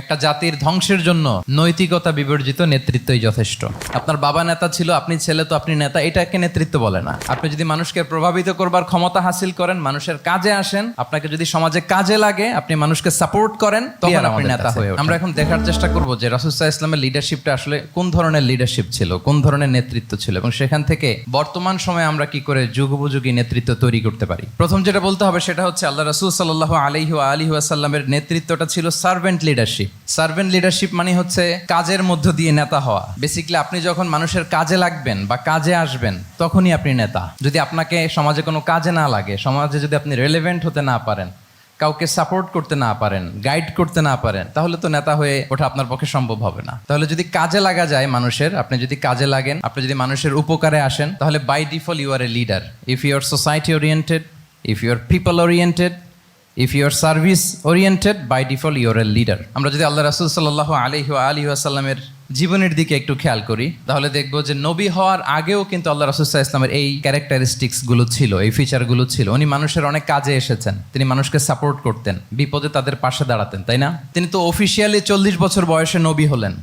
একটা জাতির ধ্বংসের জন্য নৈতিকতা বিবর্জিত নেতৃত্বই যথেষ্ট। আপনার বাবা নেতা ছিল আপনি ছেলে তো আপনি নেতা এটাকে নেতৃত্ব বলে না। আপনি যদি মানুষকে প্রভাবিত করবার ক্ষমতা হাসিল করেন মানুষের কাজে আসেন আপনাকে যদি সমাজে কাজে লাগে আপনি মানুষকে সাপোর্ট করেন তখন আপনি নেতা হয়ে আমরা এখন দেখার চেষ্টা করব যে রাসুসাহ ইসলামের লিডারশিপটা আসলে কোন ধরনের লিডারশিপ ছিল কোন ধরনের নেতৃত্ব ছিল এবং সেখান থেকে বর্তমান সময়ে আমরা কি করে যুগোপযোগী নেতৃত্ব তৈরি করতে পারি। প্রথম যেটা বলতে হবে সেটা হচ্ছে আল্লাহ রাসুল সাল্লাহ আলহি আলী আসাল্লামের নেতৃত্বটা ছিল সার্ভেন্ট লিডারশিপ সার্ভেন্ট লিডারশিপ মানে হচ্ছে কাজের মধ্য দিয়ে নেতা হওয়া। বেসিক্যালি আপনি যখন মানুষের কাজে লাগবেন বা কাজে আসবেন, তখনই আপনি নেতা। যদি আপনাকে সমাজে কোনো কাজে না লাগে, সমাজে যদি আপনি রেলেভেন্ট হতে না পারেন, কাউকে সাপোর্ট করতে না পারেন গাইড করতে না পারেন, তাহলে তো নেতা হয়ে ওঠা আপনার পক্ষে সম্ভব হবে না। তাহলে যদি কাজে লাগা যায় মানুষের, আপনি যদি কাজে লাগেন, আপনি যদি মানুষের উপকারে আসেন, তাহলে by default you are a leader if you are society oriented if you are people oriented if you are service oriented by default you're a leader আমরা যদি আল্লাহ রাসুল সাল্লাহ আলহি আলী আসাল্লামের জীবনের দিকে একটু খেয়াল করি, তাহলে দেখব যে নবী হওয়ার আগেও কিন্তু আল্লাহ রাসুল্লাহ ইসলামের এই ক্যারেক্টারিস্টিক্সগুলো ছিল, এই ফিচারগুলো ছিল। উনি মানুষের অনেক কাজে এসেছেন। তিনি মানুষকে সাপোর্ট করতেন, বিপদে তাদের পাশে দাঁড়াতেন, তাই না? তিনি তো অফিসিয়ালি চল্লিশ বছর বয়সে নবী হলেন।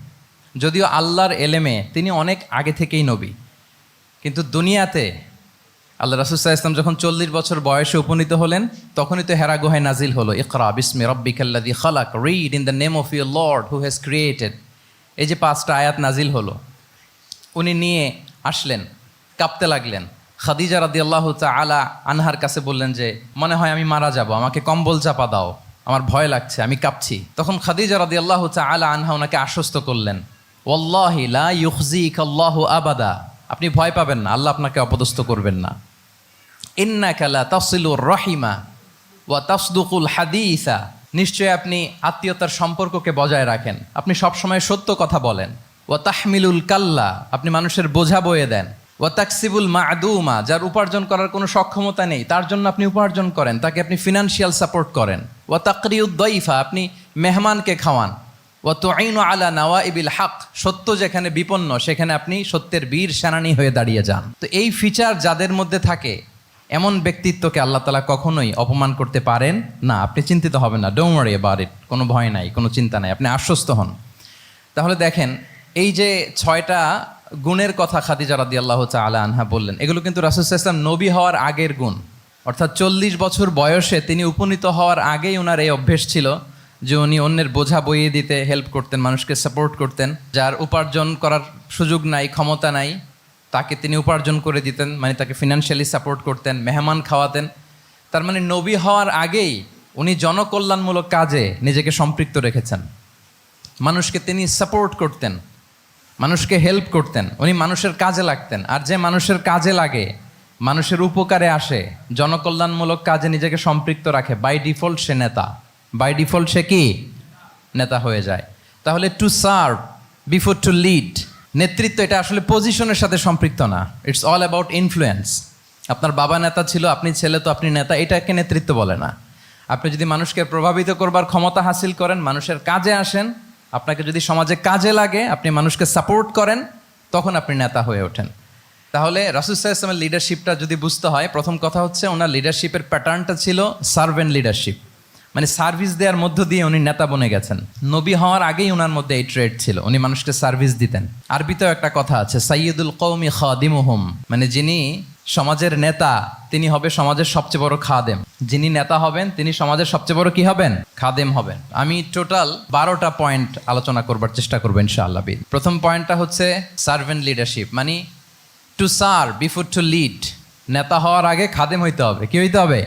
যদিও আল্লাহর এলেমে তিনি অনেক আগে থেকেই নবী। কিন্তু দুনিয়াতে আল্লাহ রাসুসাহ ইসলাম যখন চল্লিশ বছর বয়সে উপনীত হলেন, তখনই তো হেরা গুহায় নাজিল হলো, ইকরা বিসমি রব্বিকাল্লাদি খালাক read in the name of your lord who has created এই যে পাঁচটা আয়াত নাজিল হলো, উনি নিয়ে আসলেন, কাঁপতে লাগলেন। খাদিজা রাদি আল্লাহ আলা আনহার কাছে বললেন যে, মনে হয় আমি মারা যাব, আমাকে কম্বল চাপা দাও, আমার ভয় লাগছে, আমি কাঁপছি। তখন খাদিজা রাদি আল্লাহ আলা আনহা ওনাকে আশ্বস্ত করলেন ওল্লাহি লা ইউখজিক আল্লাহ আবাদা। আপনি ভয় পাবেন না, আল্লাহ আপনাকে অপদস্থ করবেন না। ইন্নাকালা তাসিলুর রহিমা ওয়া তাসদুকুল হাদিসা। নিশ্চয়ই আপনি আত্মীয়তার সম্পর্ককে বজায় রাখেন। আপনি সবসময় সত্য কথা বলেন। ওয়া তাহমিলুল কাল্লা, আপনি মানুষের বোঝা বয়ে দেন। ওয়া তাকসিবুল মাদুমা, যার উপার্জন করার কোনো সক্ষমতা নেই, তার জন্য আপনি উপার্জন করেন, তাকে আপনি ফিনান্সিয়াল সাপোর্ট করেন। ওয়া তাকরিউদ্দইফা আপনি মেহমানকে খাওয়ান। ও ওয়া তুআইন আলা নাওয়াইবিল হক, সত্য যেখানে বিপন্ন, সেখানে আপনি সত্যের বীর সেনানী হয়ে দাঁড়িয়ে যান। তো এই ফিচার যাদের মধ্যে থাকে এমন ব্যক্তিত্বকে আল্লাহ তালা কখনোই অপমান করতে পারেন না। আপনি চিন্তিত হবেন না। ডোম ওয়ারি ইট কোনো ভয় নাই, কোনো চিন্তা নাই। আপনি আশ্বস্ত হন। তাহলে দেখেন, এই যে ছয়টা গুণের কথা খাদিজা রাদি আল্লাহ আলা আনহা বললেন, এগুলো কিন্তু রাসুল ইসলাম নবী হওয়ার আগের গুণ। অর্থাৎ চল্লিশ বছর বয়সে তিনি উপনীত হওয়ার আগেই ওনার এই অভ্যেস ছিল যে উনি অন্যের বোঝা বইয়ে দিতে হেল্প করতেন, মানুষকে সাপোর্ট করতেন। যার উপার্জন করার সুযোগ নাই, ক্ষমতা নাই। তাকে তিনি উপার্জন করে দিতেন মানে তাকে ফিনান্সিয়ালি সাপোর্ট করতেন, মেহমান খাওয়াতেন। তার মানে নবী হওয়ার আগেই উনি জনকল্যাণমূলক কাজে নিজেকে সম্পৃক্ত রেখেছেন। মানুষকে তিনি সাপোর্ট করতেন, মানুষকে হেল্প করতেন, উনি মানুষের কাজে লাগতেন। আর যে মানুষের কাজে লাগে, মানুষের উপকারে আসে, জনকল্যাণমূলক কাজে নিজেকে সম্পৃক্ত রাখে বাই ডিফল্ট সে নেতা। বাই ডিফল্ট সে কি? নেতা হয়ে যায়। তাহলে to serve before to lead নেতৃত্ব এটা আসলে পজিশনের সাথে সম্পৃক্ত না। ইটস অল অ্যাবাউট ইনফ্লুয়েন্স আপনার বাবা নেতা ছিল, আপনি ছেলে তো আপনি নেতা, এটাকে নেতৃত্ব বলে না। আপনি যদি মানুষকে প্রভাবিত করবার ক্ষমতা হাসিল করেন, মানুষের কাজে আসেন, আপনাকে যদি সমাজে কাজে লাগে, আপনি মানুষকে সাপোর্ট করেন, তখন আপনি নেতা হয়ে ওঠেন। তাহলে রাসুসাহ ইসলামের লিডারশিপটা যদি বুঝতে হয়, প্রথম কথা হচ্ছে ওনার লিডারশিপের প্যাটার্নটা ছিল সার্ভেন্ট লিডারশিপ মানে সার্ভিস দেওয়ার মধ্য দিয়ে উনি নেতা বনে গেছেন। নবী হওয়ার আগেই ওনার মধ্যে এই ট্রেড ছিল। উনি মানুষকে সার্ভিস দিতেন। আরবিতেও একটা কথা আছে সাইয়দুল কৌমি খাদিমুহুম। মানে যিনি সমাজের নেতা, তিনি হবে সমাজের সবচেয়ে বড় খাদেম। যিনি নেতা হবেন, তিনি সমাজের সবচেয়ে বড় কি হবেন? খাদেম হবেন। আমি টোটাল বারোটা পয়েন্ট আলোচনা করবার চেষ্টা করব ইনশাআল্লাহ। প্রথম পয়েন্টটা হচ্ছে সার্ভেন্ট লিডারশিপ মানে to serve before to lead নেতা হওয়ার আগে খাদেম হইতে হবে। কি হইতে হবে?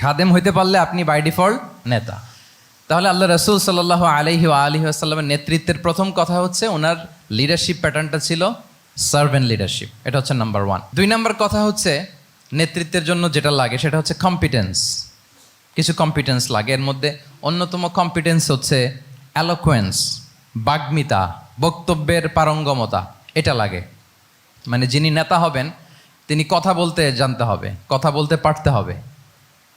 খাদেম হইতে পারলে আপনি বাই ডিফল্ট নেতা। তাহলে আল্লাহ রসুল সাল্লাহ আলহি আলহি আসাল্লামের নেতৃত্বের প্রথম কথা হচ্ছে ওনার লিডারশিপ প্যাটার্নটা ছিল সার্ভেন্ট লিডারশিপ এটা হচ্ছে নাম্বার ওয়ান দুই নাম্বার কথা হচ্ছে নেতৃত্বের জন্য যেটা লাগে সেটা হচ্ছে কম্পিটেন্স কিছু কম্পিটেন্স লাগে। এর মধ্যে অন্যতম কম্পিটেন্স হচ্ছে অ্যালোকোয়েন্স বাগ্মিতা, বক্তব্যের পারঙ্গমতা। এটা লাগে। মানে যিনি নেতা হবেন, তিনি কথা বলতে জানতে হবে, কথা বলতে পারতে হবে।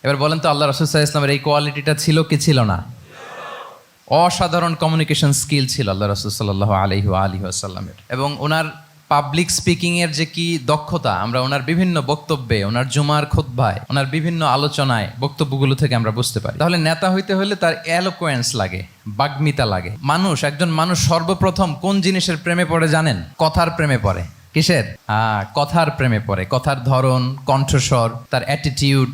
এবার বলেন তো আল্লাহ রসুল ইসলামের এই কোয়ালিটিটা ছিল কি ছিল না? অসাধারণ কমিউনিকেশন স্কিল ছিল আল্লাহ রসুল সাল্লাহ আলহি আলহি আসাল্লামের এবং ওনার পাবলিক স্পিকিং এর যে কি দক্ষতা, আমরা ওনার বিভিন্ন বক্তব্যে, ওনার জুমার খোদ্ভায় ওনার বিভিন্ন আলোচনায় বক্তব্যগুলো থেকে আমরা বুঝতে পারি। তাহলে নেতা হইতে হলে তার অ্যালোকোয়েন্স লাগে, বাগ্মিতা লাগে। মানুষ, একজন মানুষ সর্বপ্রথম কোন জিনিসের প্রেমে পড়ে জানেন? কথার প্রেমে পড়ে। কিসের? কথার প্রেমে পড়ে। কথার ধরন, কণ্ঠস্বর, তার অ্যাটিটিউড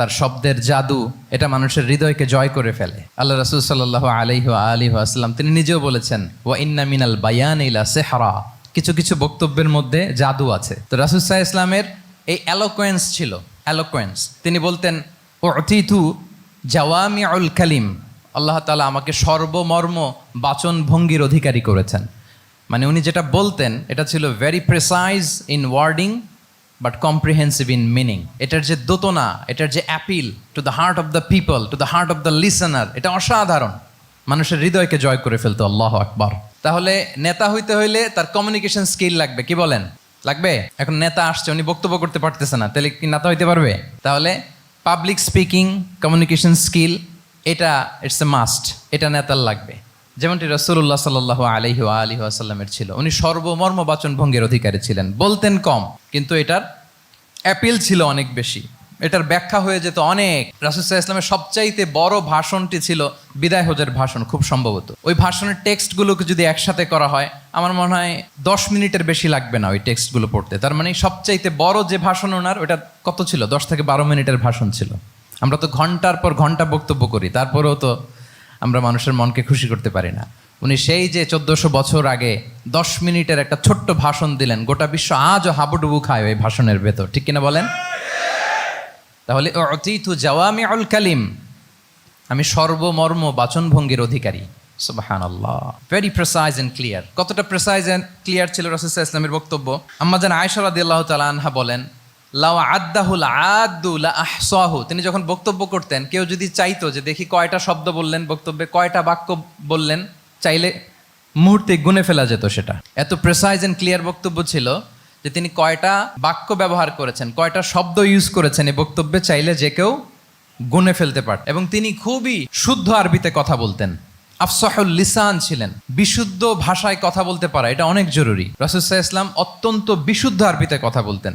তার শব্দের জাদু এটা মানুষের হৃদয়কে জয় করে ফেলে। আল্লাহ রসুল সাল্লাহ আলিহ আলিহ আসলাম তিনি নিজেও বলেছেন ও ইন্না মিনাল বায়ান ইলা সেহারা। কিছু কিছু বক্তব্যের মধ্যে জাদু আছে। তো রাসুল সাহা ইসলামের এই অ্যালোকোয়েন্স ছিল অ্যালোকোয়েন্স তিনি বলতেন ও অতিথু জাওয়ামিউল কালিম। আল্লাহ তালা আমাকে সর্বমর্ম বাচন ভঙ্গির অধিকারী করেছেন। মানে উনি যেটা বলতেন, এটা ছিল very precise in wording but comprehensive in meaning এটার যে দোতনা, এটার যে appeal to the heart of the people to the heart of the listener এটা অসাধারণ। মানুষের হৃদয়কে জয় করে ফেলতো, আল্লাহ আকবার। তাহলে নেতা হইতে হইলে তার কমিউনিকেশন স্কিল লাগবে, কি বলেন? লাগবে? এখন নেতা আসছে, উনি বক্তব্য করতে পারতেছে না, তাহলে কি নেতা হইতে পারবে? তাহলে পাবলিক স্পিকিং কমিউনিকেশন স্কিল এটা ইটস এ মাস্ট এটা নেতার লাগবে। যেমনটি রসুল্লাহ সাল্লাহ আলহি আলহি আসাল্লামের ছিল, উনি সর্বমর্ম বাচন ভঙ্গের অধিকারী ছিলেন। বলতেন কম, কিন্তু এটার অ্যাপিল ছিল অনেক বেশি। এটার ব্যাখ্যা হয়ে যেত অনেক। রাসুসাহ ইসলামের সবচাইতে বড় ভাষণটি ছিল বিদায় হজের ভাষণ, খুব সম্ভবত। ওই ভাষণের টেক্সটগুলোকে যদি একসাথে করা হয়, আমার মনে হয় দশ মিনিটের বেশি লাগবে না ওই টেক্সটগুলো পড়তে। তার মানে সবচাইতে বড় যে ভাষণ ওনার, ওটা কত ছিল? দশ থেকে বারো মিনিটের ভাষণ ছিল। আমরা তো ঘণ্টার পর ঘণ্টা বক্তব্য করি, তারপরেও তো আমরা মানুষের মনকে খুশি করতে পারি না। উনি সেই যে চোদ্দশো বছর আগে দশ মিনিটের একটা ছোট্ট ভাষণ দিলেন, গোটা বিশ্ব আজও হাবুডুবু খায় ওই ভাষণের ভেতর। ঠিক কিনা বলেন? তাহলে অতীতু জাওয়ামি আল কালিম আমি সর্বমর্ম বাচনভঙ্গির অধিকারী। সুবাহান আল্লাহ ভেরি প্রেসাইজ অ্যান্ড ক্লিয়ার কতটা প্রেসাইজ অ্যান্ড ক্লিয়ার ছিল রসুল্লাহ ইসলামের বক্তব্য? আম্মাজান আয়সা রাদিয়াল্লাহু তাআলা আনহা বলেন লাও আদাহুল আদু লা আহসাহু তিনি যখন বক্তব্য করতেন, কেউ যদি চাইতো যে দেখি কয়টা শব্দ বললেন, বক্তব্যে কয়টা বাক্য বললেন, চাইলে মুহূর্তে গুনে ফেলা যেত সেটা। এত প্রেসাইজ অ্যান্ড ক্লিয়ার বক্তব্য ছিল যে তিনি কয়টা বাক্য ব্যবহার করেছেন, কয়টা শব্দ ইউজ করেছেন এই বক্তব্যে চাইলে যে কেউ গুনে ফেলতে পারত। এবং তিনি খুবই শুদ্ধ আরবিতে কথা বলতেন। আফসাহুল লিসান ছিলেন। বিশুদ্ধ ভাষায় কথা বলতে পারা এটা অনেক জরুরি। রাসুসাহ ইসলাম অত্যন্ত বিশুদ্ধ আরবিতে কথা বলতেন।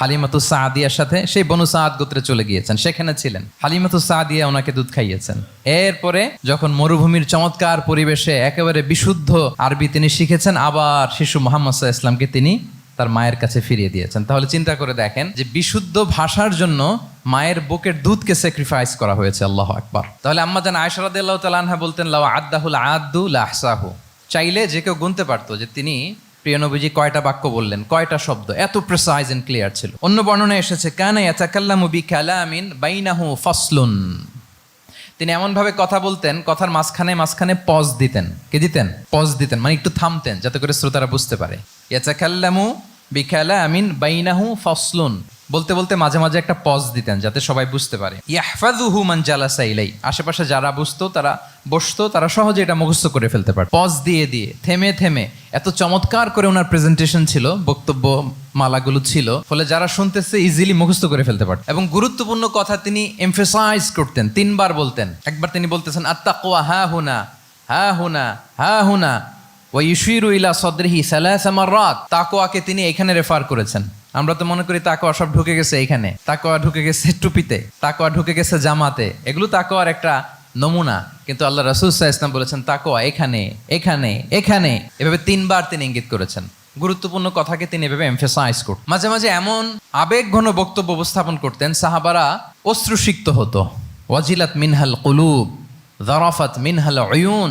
হালিমাতু সাদিয়ার সাথে সেই বনু সাদ গোত্রে চলে গিয়েছেন, সেখানে ছিলেন। হালিমাতু সাদিয়া ওনাকে দুধ খাইয়েছেন। এরপরে যখন মরুভূমির চমৎকার পরিবেশে একেবারে বিশুদ্ধ আরবি তিনি শিখেছেন, আবার শিশু মোহাম্মদ ইসলামকে তিনি তার মায়ের কাছে ফিরিয়ে দিয়েছেন। তাহলে চিন্তা করে দেখেন যে বিশুদ্ধ ভাষার জন্য মায়ের বুকের দুধকে স্যাক্রিফাইস করা হয়েছে, আল্লাহ আকবার। তাহলে আম্মা জান আয়সারাদ বলতেন, লাউ আদাহুল আদু লাহসাহু। চাইলে যে কেউ গুনতে পারতো যে তিনি প্রিয় নবীজি, কয়টা বাক্য বললেন? কয়টা শব্দ? এত প্রেসাইজ এন্ড ক্লিয়ার ছিল। অন্য বর্ণনা এসেছে, কানা ইয়াতাকাল্লামু বিকালামিন বাইনাহু ফাসলুন। তিনি এমনভাবে কথা বলতেন, কথার মাঝখানে মাঝখানে পজ দিতেন। কে দিতেন? পজ দিতেন মানে একটু থামতেন, যাতে করে শ্রোতারা বুঝতে পারে। ইয়াচাকাল্লামু বিকালা আমিন বাইনাহু ফসলুন। বলতে বলতে মাঝে মাঝে একটা পজ দিতেন যাতে সবাই বুঝতে পারে। ইয়াহফাজুহু মান জালাসা ইলাই আশেপাশে যারা বুঝতো, তারা বসতো, তারা সহজে এটা মুখস্থ করে ফেলতে পারে পজ দিয়ে দিয়ে, থেমে থেমে, এত চমৎকার করে ওনার প্রেজেন্টেশন ছিল, বক্তব্য মালাগুলো ছিল, ফলে যারা শুনতেছে ইজিলি মুখস্থ করে ফেলতে পারত। এবং গুরুত্বপূর্ণ কথা তিনি এমফেসাইজ করতেন, তিনবার বলতেন। একবার তিনি বলতেছেন, আত্তাকুয়া হা হুনা হা হুনা হা হুনা ওয়াইশিরু ইলা সদরিহি সালাসা মাররাত। তাকওয়াকে তিনি এখানে রেফার করেছেন। আমরা তো মনে করি তাকোয়া সব ঢুকে গেছে এখানে তাকওয়া ঢুকে গেছে টুপিতে, তাকোয়া ঢুকে গেছে জামাতে। এগুলো তাকোয়ার একটা নমুনা। কিন্তু আল্লাহ রাসূল ইসলাম বলেছেন তাকওয়া এখানে এখানে এখানে। এভাবে তিনবার তিনি ইঙ্গিত করেছেন। গুরুত্বপূর্ণ কথাকে তিনি এভাবে এমফেসাইজ করতেন মাঝে মাঝে এমন আবেগ ঘন বক্তব্য উপস্থাপন করতেন, সাহাবারা অশ্রুসিক্ত হতো। ওয়াজিলাত মিনহাল কুলুব জারাফাত মিনহাল অয়ুন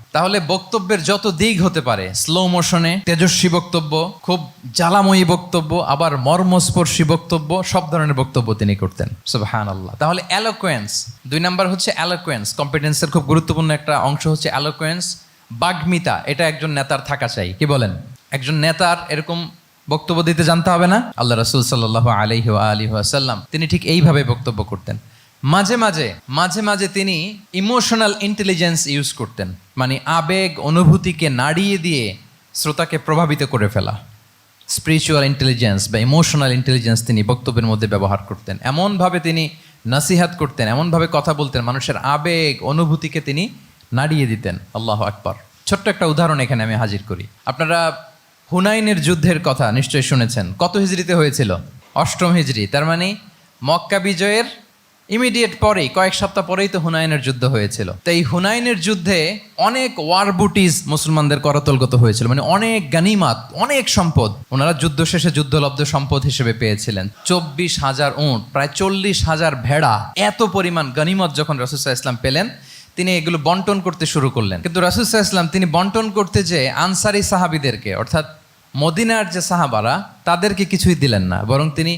তাহলে বক্তব্যের যত দিক হতে পারে স্লো মোশনে তেজস্বী বক্তব্য, খুব জ্বালাময়ী বক্তব্য, আবার মর্মস্পর্শী বক্তব্য, সব ধরনের বক্তব্য তিনি করতেন। সুবহান আল্লাহ তাহলে অ্যালোকোয়েন্স দুই নাম্বার হচ্ছে অ্যালোকোয়েন্স কম্পিটেন্সের খুব গুরুত্বপূর্ণ একটা অংশ হচ্ছে অ্যালোকোয়েন্স বাগ্মিতা, এটা একজন নেতার থাকা চাই, কি বলেন? একজন নেতার এরকম বক্তব্য দিতে জানতে হবে না? আল্লাহ রসুল সাল্লাহ আলহি আলী আসাল্লাম তিনি ঠিক এইভাবে বক্তব্য করতেন। মাঝে মাঝে মাঝে মাঝে তিনি ইমোশনাল ইন্টেলিজেন্স ইউজ করতেন। মানে আবেগ, অনুভূতিকে নাড়িয়ে দিয়ে শ্রোতাকে প্রভাবিত করে ফেলা। স্পিরিচুয়াল ইন্টেলিজেন্স বা ইমোশনাল ইন্টেলিজেন্স তিনি বক্তব্যের মধ্যে ব্যবহার করতেন। এমনভাবে তিনি নাসিহাত করতেন, এমনভাবে কথা বলতেন, মানুষের আবেগ, অনুভূতিকে তিনি নাড়িয়ে দিতেন। আল্লাহ আকবর। ছোট্ট একটা উদাহরণ এখানে আমি হাজির করি। আপনারা হুনাইনের যুদ্ধের কথা নিশ্চয়ই শুনেছেন। কত হিজড়িতে হয়েছিল? অষ্টম হিজড়ি, তার মানে মক্কা বিজয়ের ইমিডিয়েট পরেই, কয়েক সপ্তাহ পরেই তো হুনাইনের যুদ্ধ হয়েছিল। তো এই হুনাইনের যুদ্ধে অনেক ওয়ার বুটিজ মুসলমানদের করতলগত হয়েছিল। মানে অনেক গানিমাত, অনেক সম্পদ। ওনারা যুদ্ধ শেষে যুদ্ধলব্ধ সম্পদ হিসেবে পেয়েছিলেন। চব্বিশ হাজার উঁট, প্রায় চল্লিশ হাজার ভেড়া, এত পরিমাণ গানিমত যখন রসুল্লাহ ইসলাম পেলেন, তিনি এগুলো বন্টন করতে শুরু করলেন। কিন্তু রাসুসাহ ইসলাম তিনি বন্টন করতে যে আনসারি সাহাবিদেরকে, অর্থাৎ মদিনার যে সাহাবারা, তাদেরকে কিছুই দিলেন না। বরং তিনি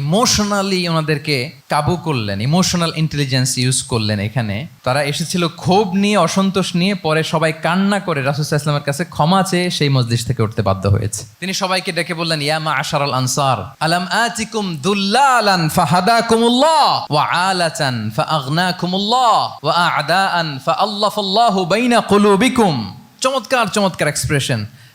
ইমোশনালি ওনাদেরকে কাবু করলেন ইমোশনাল ইন্টেলিজেন্স ইউজ করলেন এখানে। তারা এসেছিল ক্ষোভ নিয়ে, অসন্তোষ নিয়ে, পরে সবাই কান্না করে রাসুসাহ ইসলামের কাছে ক্ষমা চেয়ে সেই মসজিদ থেকে উঠতে বাধ্য হয়েছে। তিনি সবাইকে ডেকে বললেন ইয়ামা আশার আল আনসার, আলাম আতিকুম দুল্লালান ফাহাদাকুমুল্লাহ, ওয়া আলাচান ফাআগনাকুমুল্লাহ, ওয়া আ'দাআন ফাআল্লাফাল্লাহু বাইনা কুলুবিকুম। চমৎকার চমৎকার expression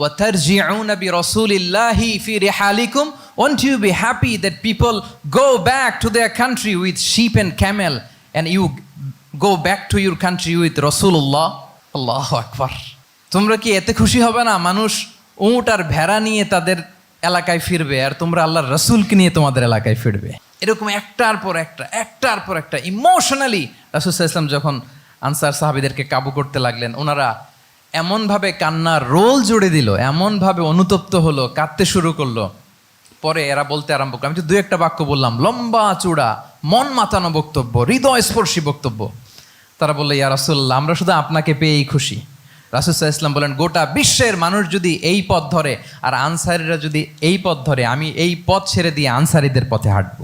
وترجعون برسول الله في رحالكم won't you be happy that people go back to their country with sheep and camel and you go back to your country with Rasulullah আল্লাহ আকবার তোমরা কি এতে খুশি হবে না মানুষ উঁট আর ভেড়া নিয়ে তাদের এলাকায় ফিরবে আর তোমরা আল্লাহর রসুলকে নিয়ে তোমাদের এলাকায় ফিরবে এরকম একটার পর একটা একটার পর একটা ইমোশনালি রাসুল ইসলাম যখন আনসার সাহাবিদেরকে কাবু করতে লাগলেন ওনারা এমনভাবে কান্নার রোল জুড়ে দিল, এমনভাবে অনুতপ্ত হলো, কাঁদতে শুরু করল। পরে এরা বলতে আরম্ভ করল। আমি তো দু একটা বাক্য বললাম, লম্বা চূড়া, মন মাতানো বক্তব্য হৃদয় স্পর্শী বক্তব্য। তারা বলল, ইয়া রাসুল্লাহ আমরা শুধু আপনাকে পেয়েই খুশি। রাসুসাহ ইসলাম বলেন, গোটা বিশ্বের মানুষ যদি এই পথ ধরে, আর আনসারিরা যদি এই পথ ধরে, আমি এই পথ ছেড়ে দিয়ে আনসারিদের পথে হাঁটবো।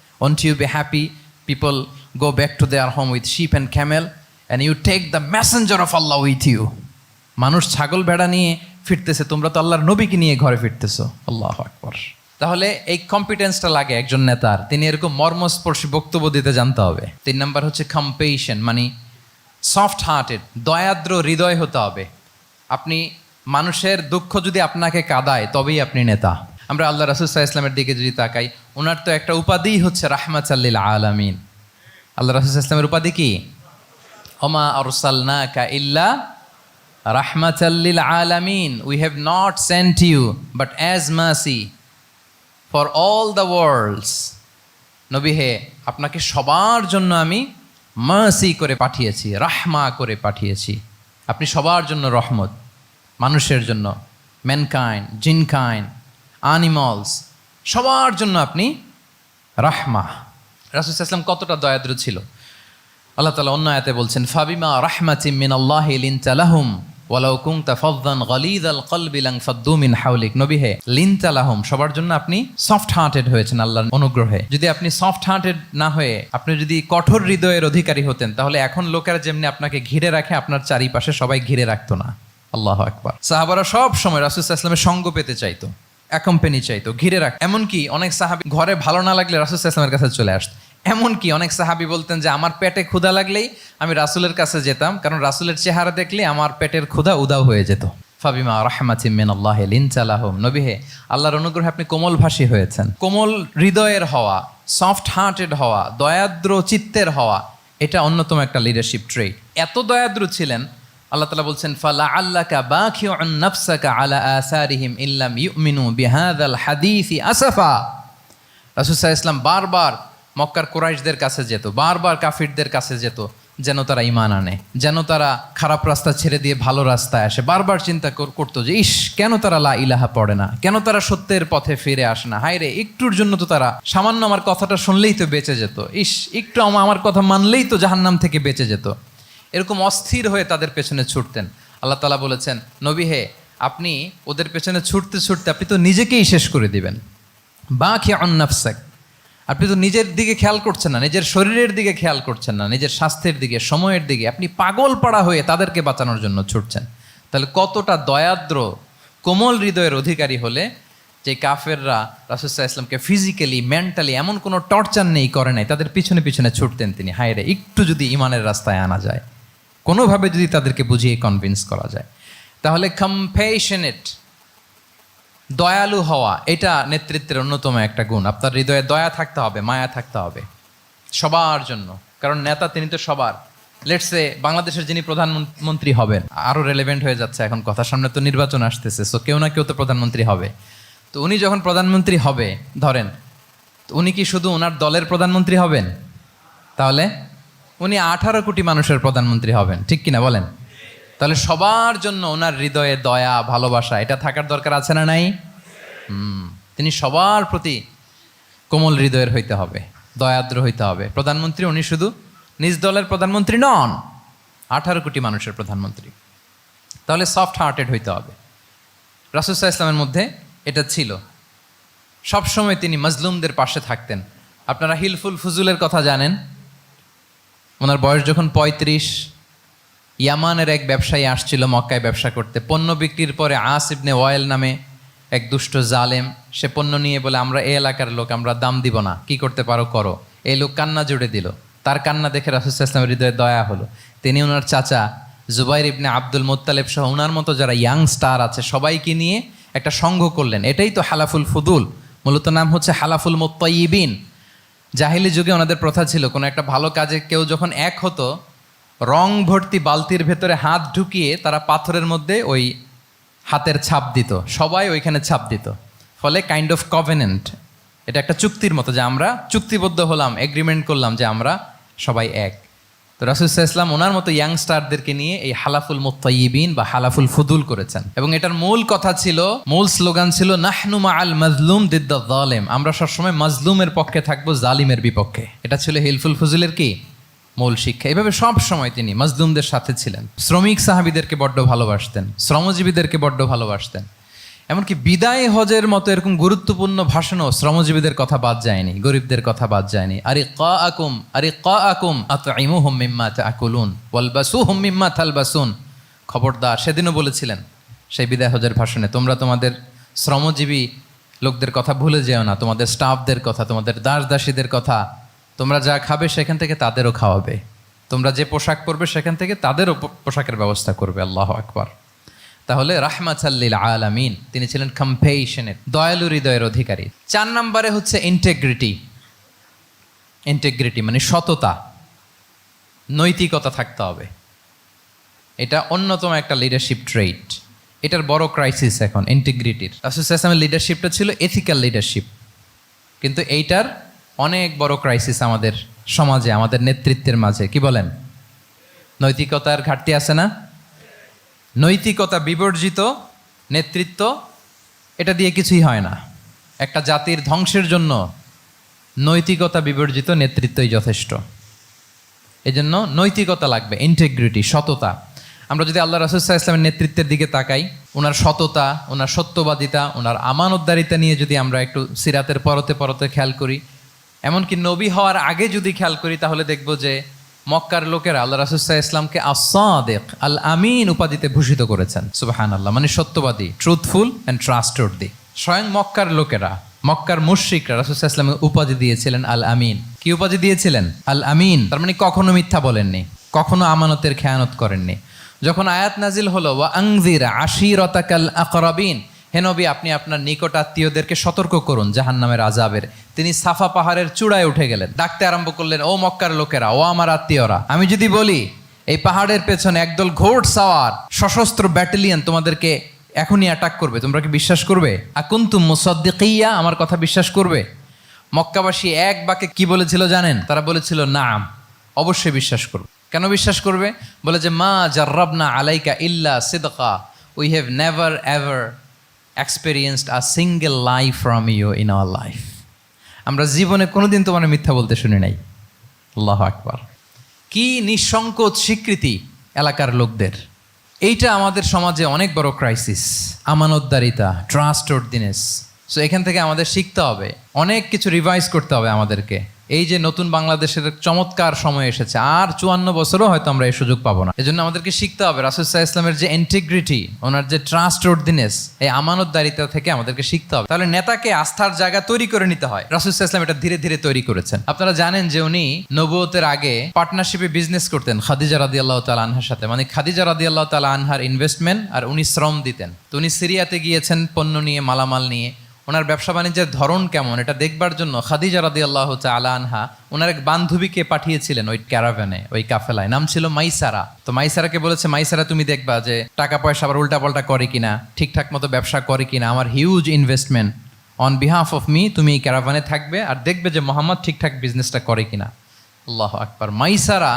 Won't you be happy people go back to their home with ship and camel and you take the messenger of Allah with you মানুষ ছাগল ভেড়া নিয়ে ফিরতেছে, তোমরা তো আল্লাহর নবীকে নিয়ে ঘরে ফিরতেছো। আল্লাহ আকবর। তাহলে এই কম্পিটেন্সটা লাগে একজন নেতার, তিনি এরকম মর্মস্পর্শী বক্তব্য দিতে জানতে হবে। তিন নাম্বার হচ্ছে কম্পেশন মানে সফট হার্টেড দয়াদ্র হৃদয় হতে হবে। আপনি, মানুষের দুঃখ যদি আপনাকে কাদায়, তবেই আপনি নেতা। আমরা আল্লাহ রাসুসাহ ইসলামের দিকে যদি তাকাই ওনার তো একটা উপাধিই হচ্ছে রাহমাচাল্লিল আলামিন। আল্লাহ রাসুল ইসলামের উপাধি কি? ওমা আরসালনাকা ইল্লা রাহমাতাল্লিল আলামিন। We have not sent you but as mercy for all the worlds নবী হে, আপনাকে সবার জন্য আমি মাসি করে পাঠিয়েছি, রাহমা করে পাঠিয়েছি। আপনি সবার জন্য রহমত, মানুষের জন্য ম্যানকাইন জিনকাইন আনিমালস সবার জন্য আপনি রাহমা রাসুল ইসলাম কতটা দয়াদ্র ছিল। আল্লাহ তালা অন্য আয়াতে বলছেন, ফাবিমা রাহমাতিম মিন আল্লাহ লিনতালাহুম ওয়ালাউ কুনতা ফাদদান গালিদাল কলবি লাং ফাদ্দু মিন হাওলিক। নবী হে লিনতালাহুম সবার জন্য আপনি সফট হার্টেড হয়েছেন আল্লাহর অনুগ্রহে। যদি আপনি সফট হার্টেড না হয়ে, আপনি যদি কঠোর হৃদয়ের অধিকারী হতেন, তাহলে এখন লোকেরা যেমনি আপনাকে ঘিরে রাখে, আপনার চারিপাশে সবাই ঘিরে রাখতো না। আল্লাহ আকবার। সাহাবারা সব সময় রাসুল ইসলামের সঙ্গ পেতে চাইতো। অ্যাকম্পানি চাইতো, ঘিরে রাখ। এমনকি অনেক সাহাবি ঘরে ভালো না লাগলে রাসুল ইসলামের কাছে চলে আসতো। এমনকি অনেক সাহাবি বলতেন যে, আমার পেটে ক্ষুধা লাগলেই আমি রাসুলের কাছে যেতাম, কারণ রাসুলের চেহারা দেখলে আমার পেটের ক্ষুধা উদাও হয়ে যেত। ফাবিমা রাহমাতিম মিন আল্লাহ লিনচালাহুম নবী হে, আল্লাহর অনুগ্রহে আপনি কোমল ভাষী হয়েছেন। কোমল হৃদয়ের হওয়া সফট হার্টেড হওয়া, দয়াদ্র চিত্তের হওয়া, এটা অন্যতম একটা লিডারশিপ ট্রেট এত দয়াদ্র ছিলেন আল্লাহ তালা বলছেন ফালা আল্লাকা বাখিউন নাফসাকা আলা আসারিহিম ইল্লাম ইউমিনু বিহাদাল হাদিসি আসাফা। রাসুসাহ ইসলাম বারবার মক্কার কোরাইশদের কাছে যেত, বারবার কাফিরদের কাছে যেত, যেন তারা ইমান আনে, যেন তারা খারাপ রাস্তা ছেড়ে দিয়ে ভালো রাস্তায় আসে। বারবার চিন্তা কর- করতো যে, ইস, কেন তারা লা ইলাহা পড়ে না? কেন তারা সত্যের পথে ফিরে আসে না? হায় রে একটুর জন্য তো তারা সামান্য আমার কথাটা শুনলেই তো বেঁচে যেত। ইস, একটু আমার কথা মানলেই তো জাহান্নাম থেকে বেঁচে যেত। এরকম অস্থির হয়ে তাদের পেছনে ছুটতেন। আল্লাহ তালা বলেছেন, নবী হে, আপনি ওদের পেছনে ছুটতে ছুটতে আপনি তো নিজেকেই শেষ করে দিবেন। বা খে অন্নাফসাক আপনি তো নিজের দিকে খেয়াল করছেন না, নিজের শরীরের দিকে খেয়াল করছেন না, নিজের স্বাস্থ্যের দিকে, সময়ের দিকে। আপনি পাগল পাড়া হয়ে তাদেরকে বাঁচানোর জন্য ছুটছেন। তাহলে কতটা দয়াদ্র, কোমল হৃদয়ের অধিকারী হলে যে কাফেররা রাসুসাহ ইসলামকে ফিজিক্যালি মেন্টালি এমন কোনো টর্চার নেই, করে নাই, তাদের পিছনে পিছনে ছুটতেন তিনি। হায়রে, একটু যদি ইমানের রাস্তায় আনা যায়। কোনোভাবে যদি তাদেরকে বুঝিয়ে কনভিন্স করা যায়। তাহলে কম্পেশনেট দয়ালু হওয়া, এটা নেতৃত্বের অন্যতম একটা গুণ। আপনার হৃদয়ে দয়া থাকতে হবে, মায়া থাকতে হবে, সবার জন্য। কারণ নেতা তিনি তো সবার। লেটসে বাংলাদেশের যিনি প্রধানমন্ত্রী হবেন আরও রেলেভেন্ট হয়ে যাচ্ছে এখন কথা। সামনে তো নির্বাচন আসতেছে সো কেউ না কেউ তো প্রধানমন্ত্রী হবে। তো উনি যখন প্রধানমন্ত্রী হবে, ধরেন উনি কি শুধু ওনার দলের প্রধানমন্ত্রী হবেন? তাহলে উনি আঠারো কোটি মানুষের প্রধানমন্ত্রী হবেন, ঠিক কিনা বলেন? তাহলে সবার জন্য ওনার হৃদয়ে দয়া, ভালোবাসা, এটা থাকার দরকার আছে না নাই? তিনি সবার প্রতি কোমল হৃদয়ের হইতে হবে, দয়াদ্র হইতে হবে। প্রধানমন্ত্রী উনি শুধু নিজ দলের প্রধানমন্ত্রী নন, আঠারো কোটি মানুষের প্রধানমন্ত্রী। তাহলে সফট হার্টেড হইতে হবে। রাসুসাহ ইসলামের মধ্যে এটা ছিল। সবসময় তিনি মজলুমদের পাশে থাকতেন। আপনারা হিলফুল ফুজুলের কথা জানেন ওনার বয়স যখন পঁয়ত্রিশ, ইয়ামানের এক ব্যবসায়ী আসছিল মক্কায় ব্যবসা করতে। পণ্য বিক্রির পরে আস ইবনে ওয়েল নামে এক দুষ্ট জালেম, সে পণ্য নিয়ে বলে, আমরা এ এলাকার লোক, আমরা দাম দিব না। কি করতে পারো, করো। এই লোক কান্না জুড়ে দিল। তার কান্না দেখে রাসুল ইসলামের হৃদয়ে দয়া হলো। তিনি ওনার চাচা জুবাইর ইবনে আব্দুল মোত্তালেব সহ ওনার মতো যারা ইয়াং স্টার আছে, সবাইকে নিয়ে একটা সংঘ করলেন। এটাই তো হালাফুল ফুদুল। মূলত নাম হচ্ছে হালাফুল মোত্তাইবিন জাহিলি যুগে ওনাদের প্রথা ছিল, কোনো একটা ভালো কাজে কেউ যখন এক হতো, রং ভর্তি বালতির ভেতরে হাত ঢুকিয়ে তারা পাথরের মধ্যে ওই হাতের ছাপ দিত, সবাই ওইখানে ছাপ দিত। ফলে কাইন্ড অফ কভেনেন্ট এটা একটা চুক্তির মতো যে আমরা চুক্তিবদ্ধ হলাম এগ্রিমেন্ট করলাম যে আমরা সবাই এক। তো রাসুলসাহ ওনার মতো ইয়াংস্টারদেরকে নিয়ে এই হালাফুল মুত্তাইবিন বা হালাফুল ফুদুল করেছেন। এবং এটার মূল কথা ছিল, মূল স্লোগান ছিল, নাহনু মা আল মাজলুম দিদ্দা জালেম। আমরা সবসময় মাজলুমের পক্ষে থাকব, জালিমের বিপক্ষে। এটা ছিল হিলফুল ফুজুলের কি? মূল শিক্ষা। এভাবে সব সময় তিনি মাজলুমদের সাথে ছিলেন। শ্রমিক সাহাবিদেরকে বড্ড ভালোবাসতেন, শ্রমজীবীদেরকে বড্ড ভালোবাসতেন। এমনকি বিদায় হজের মতো এরকম গুরুত্বপূর্ণ ভাষণও শ্রমজীবীদের কথা বাদ যায়নি, গরিবদের কথা বাদ যায়নি। আরে ক আকুম আরে ক আকুম আত ইমু হুম মিম্মা আকুলুন ওয়ালবাসু হুম মিম্মা থালবাসুন খবরদার, সেদিনও বলেছিলেন সেই বিদায় হজের ভাষণে, তোমরা তোমাদের শ্রমজীবী লোকদের কথা ভুলে যেও না, তোমাদের স্টাফদের কথা, তোমাদের দাস দাসীদের কথা। তোমরা যা খাবে সেখান থেকে তাদেরও খাওয়াবে। তোমরা যে পোশাক পরবে সেখান থেকে তাদেরও পোশাকের ব্যবস্থা করবে। আল্লাহ আকবার। তাহলে রাহমাতাল্লিল আলামিন, তিনি ছিলেন কম্পেশনের দয়ালু হৃদয়ের অধিকারী। চার নম্বরে হচ্ছে ইন্টেগ্রিটি ইন্টেগ্রিটি মানে সততা। নৈতিকতা থাকতে হবে। এটা অন্যতম একটা লিডারশিপ ট্রেট এটার বড় ক্রাইসিস এখন ইন্টিগ্রিটির রাসুসামের লিডারশিপটা ছিল এথিক্যাল লিডারশিপ কিন্তু এইটার অনেক বড় ক্রাইসিস আমাদের সমাজে, আমাদের নেতৃত্বের মাঝে। কি বলেন? নৈতিকতার ঘাটতি আছে না? নৈতিকতা বিবর্জিত, নেতৃত্ব, এটা দিয়ে কিছুই হয় না। একটা জাতির ধ্বংসের জন্য নৈতিকতা বিবর্জিত, নেতৃত্বই যথেষ্ট। এজন্য নৈতিকতা লাগবে ইন্টেগ্রিটি সততা। আমরা যদি আল্লাহ রাসুল্লাহ ইসলামের নেতৃত্বের দিকে তাকাই ওনার সততা ওনার সত্যবাদিতা ওনার আমানতদারিতা নিয়ে যদি আমরা একটু সিরাতের পরতে পরতে খেয়াল করি, এমনকি নবী হওয়ার আগে যদি খেয়াল করি, তাহলে দেখব যে মক্কার লোকেরা আল্লাহ রাসুল্লাহ ইসলামকে আসাদেক আল আমিন উপাধিতে ভূষিত করেছেন। সুবাহান আল্লাহ মানে সত্যবাদী ট্রুথফুল অ্যান্ড ট্রাস্টওয়ার্দি স্বয়ং মক্কার লোকেরা, মক্কার মুশ্রিকরা রাসুল্লাহ ইসলামের উপাধি দিয়েছিলেন আল আমিন কি উপাধি দিয়েছিলেন? আল আমিন তার মানে কখনো মিথ্যা বলেননি, কখনো আমানতের খেয়ানত করেননি। যখন আয়াত নাজিল হলো, ওয়া আংজির আশিরতাকাল আকরাবিন হে নবী, আপনি আপনার নিকট আত্মীয়দেরকে সতর্ক করুন জাহান্নামের আজাবের তিনি সাফা পাহাড়ের চূড়ায় উঠে গেলেন, ডাকতে আরম্ভ করলেন, ও মক্কার লোকেরা, ও আমার আত্মীয়রা, আমি যদি বলি, এই পাহাড়ের পেছনে একদল ঘোড় সাওয়ার সশস্ত্র ব্যাটালিয়ন তোমাদেরকে এখনই অ্যাটাক করবে, তোমরা কি বিশ্বাস করবে? আকুন্তুম মুসাদ্দিকিয়া, আমার কথা বিশ্বাস করবে? মক্কাবাসী এক বাকে কি বলেছিল জানেন? তারা বলেছিল, নাম, অবশ্যই বিশ্বাস করবে। কেন বিশ্বাস করবে? বলে যে, মা জার্রাবনা আলাইকা ইল্লা সিদকা we have never ever experienced a single life from you in our life আমরা জীবনে কোনোদিন তোমার মিথ্যা বলতে শুনি নাই। আল্লাহ আকবার। কি নিঃসংকোচ স্বীকৃতি এলাকার লোকদের। এইটা আমাদের সমাজে অনেক বড় ক্রাইসিস আমানতদারিতা ট্রাস্ট অর্ডিনেস সো এখান থেকে আমাদের শিখতে হবে, অনেক কিছু রিভাইজ করতে হবে আমাদেরকে। এই যে নতুন বাংলাদেশের চমৎকার সময় এসেছে, আর চুয়ান্ন বছরও হয়তো আমরা এই সুযোগ পাবো না। এজন্য আমাদেরকে শিখতে হবে রাসুসাহ ইসলামের যে ইন্টিগ্রিটি ওনার যে ট্রাস্ট অর্ডিনেস এই আমানতদারিতা থেকে আমাদেরকে শিখতে হবে। তাহলে নেতাকে আস্থার জায়গা তৈরি করে নিতে হয়। রাসুসাহ ইসলাম এটা ধীরে ধীরে তৈরি করেছেন। আপনারা জানেন যে উনি নবুয়তের আগে পার্টনারশিপে বিজনেস করতেন খাদিজা রাদি আল্লাহ তালা আনহার সাথে। মানে খাদিজা রাদি আল্লাহ তালা আনহার ইনভেস্টমেন্ট আর উনি শ্রম দিতেন। তো উনি সিরিয়াতে গিয়েছেন পণ্য নিয়ে, মালামাল নিয়ে। ওনার ব্যবসা বাণিজ্যের ধরন কেমন, এটা দেখবার জন্য খাদিজা রাদি আল্লাহ আলা আনহা ওনার এক বান্ধবীকে পাঠিয়েছিলেন ওই ক্যারাভ্যানে, ওই কাফেলায়। নাম ছিল মাইসারা। তো মাইসারাকে বলেছে, মাইসারা, তুমি দেখবা যে টাকা পয়সা আবার উল্টাপাল্টা করে কিনা, ঠিকঠাক মতো ব্যবসা করে কিনা, আমার huge investment on behalf of me তুমি এই ক্যারাভানে থাকবে আর দেখবে যে মোহাম্মদ ঠিকঠাক বিজনেসটা করে কিনা। আল্লাহ আকবার। মাইসারা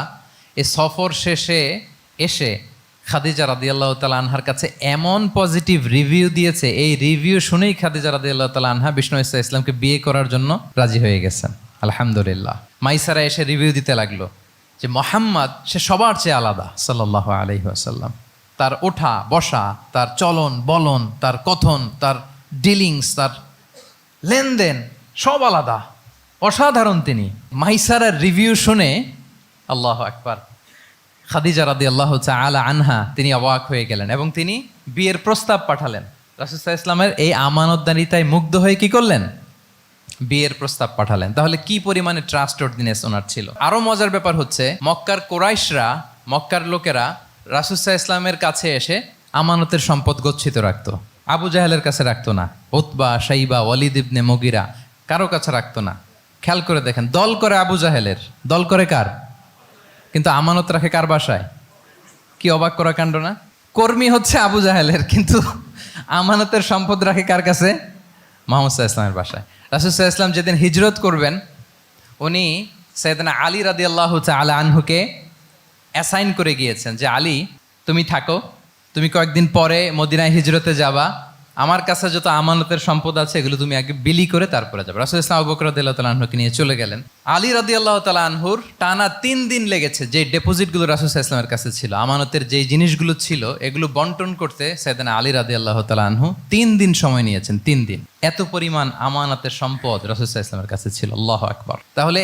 এ সফর শেষে এসে খাদিজা রাদিয়াল্লাহ তালা আনহার কাছে এমন পজিটিভ রিভিউ দিয়েছে, এই রিভিউ শুনেই খাদিজা রাদিয়াল্লাহ তালা আনহা বিষ্ণু ইসা ইসলামকে বিয়ে করার জন্য রাজি হয়ে গেছেন। আলহামদুলিল্লাহ। মাইসারা এসে রিভিউ দিতে লাগল যে মোহাম্মদ, সে সবার চেয়ে আলাদা সাল্লাহ আলহি আসাল্লাম তার ওঠা, বসা, তার চলন, বলন, তার কথন, তার ডিলিংস, তার লেনদেন সব আলাদা। অসাধারণ তিনি। মাইসারার রিভিউ শুনে আল্লাহ আকবার। খাদিজা রাদি আল্লাহ আলা আনহা, তিনি অবাক হয়ে গেলেন এবং তিনি বিয়ের প্রস্তাব পাঠালেন। রাসুসাহ ইসলামের এই আমানতদারিতায় মুগ্ধ হয়ে কি করলেন? বিয়ের প্রস্তাব পাঠালেন। তাহলে কি পরিমাণে ট্রাস্ট অর্ডিনেস ওনার ছিল? আরও মজার ব্যাপার হচ্ছে, মক্কার কোরাইশরা, মক্কার লোকেরা রাসুসাহ ইসলামের কাছে এসে আমানতের সম্পদ গচ্ছিত রাখতো। আবু জাহেলের কাছে রাখতো না ওতবা সাইবা ওয়ালিদ ইবনে মগিরা, কারও কাছে রাখতো না। খেয়াল করে দেখেন, দল করে আবু জাহেলের। দল করে কার? কিন্তু আমানত রাখে কার বাসায়? কি অবাক করা কাণ্ড না? কর্মী হচ্ছে আবু জাহেলের, কিন্তু আমানতের সম্পদ রাখে কার কাছে? মোহাম্মদ সাহা ইসলামের বাসায়। রাসুসাহ ইসলাম যেদিন হিজরত করবেন, উনি সৈয়দনা আলী রাদি আল্লাহ আলা আনহুকে অ্যাসাইন করে গিয়েছেন যে, আলী, তুমি থাকো। তুমি কয়েকদিন পরে মদিনায় হিজরতে যাবা। আমার কাছে যত আমানতের সম্পদ আছে, এগুলো তুমি আগে বিলি করে তারপরে যাবে। রাসুল ইসলাম আবু বকর রাদিয়াল্লাহু আনহুকে নিয়ে চলে গেলেন। আলী রাদিয়াল্লাহু তাআলা আনহুর টানা তিন দিন লেগেছে যে ডেপোজিটগুলো রাসুল ইসলামের কাছে ছিল, আমানতের যে জিনিসগুলো ছিল, এগুলো বন্টন করতে সেদিন আলী রাদিয়াল্লাহু তাআলা আনহু তিন দিন সময় নিয়েছেন, তিন দিন। এত পরিমাণ আমানতের সম্পদ রাসুল ইসলামের কাছে ছিল, আল্লাহ আকবর। তাহলে